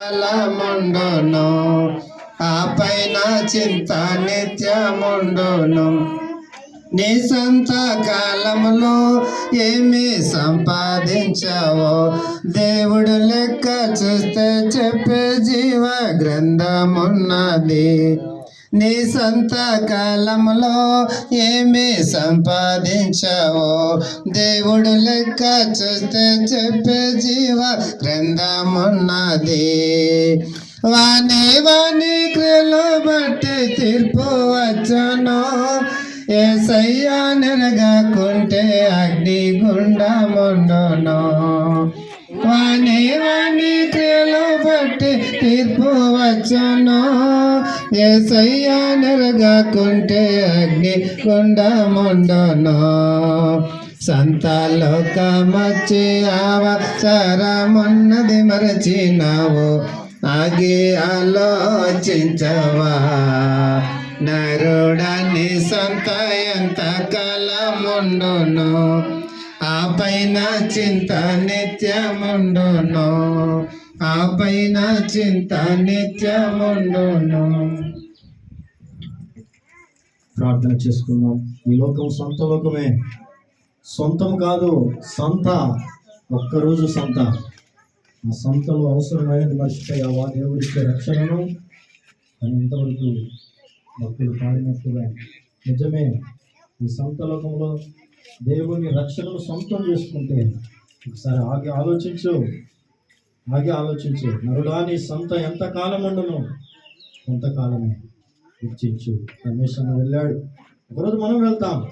మండును ఆ పైన చింత నిత్యముండును. నీ సంత కాలంలో ఏమి సంపాదించావో దేవుడు లెక్క చూస్తే చెప్పే జీవ గ్రంథమున్నది. నీ సొంత కాలంలో ఏమి సంపాదించావో? దేవుడు లెక్క చూస్తే చెప్పే జీవ గ్రంథమున్నది. వాణి వాణి క్రియలు బట్టి తీర్పు వచ్చను. ఏసయ్యా నెరగాకుంటే అగ్ని గుండముండును వచ్చను ఏసయ్య నెరగాకుంటే అగ్ని గుండముండును సంతాలోకమచ్చి అవసరమున్నది మరచినావు ఆగి ఆలోచించవా. నరుడని సంత ఎంత కాలముండును ఆ పైన చింత నిత్యముండును. ఆ పైన చింత నిత్యముండును. ప్రార్థన చేసుకుందాం. ఈ లోకం సొంత లోకమే. సొంతం కాదు సంత. ఒక్కరోజు సంత. ఆ సంతలో అవసరమైనది మర్చిపోయావా దేవుడిచ్చే రక్షణను అని ఇంతవరకు భక్తులు పాడినట్టుగా నిజమే. ఈ సంత లోకంలో దేవుని రక్షణను సొంతం చేసుకుంటే ఒకసారి ఆగి ఆలోచించు. ఆగి ఆలోచించు. నరుడా నీ సంత ఎంత కాలం ఉండును? కొంతకాలమే ఇచ్చించు రమేష్ అన్న వెళ్ళాడు. ఒకరోజు మనం వెళ్తాం.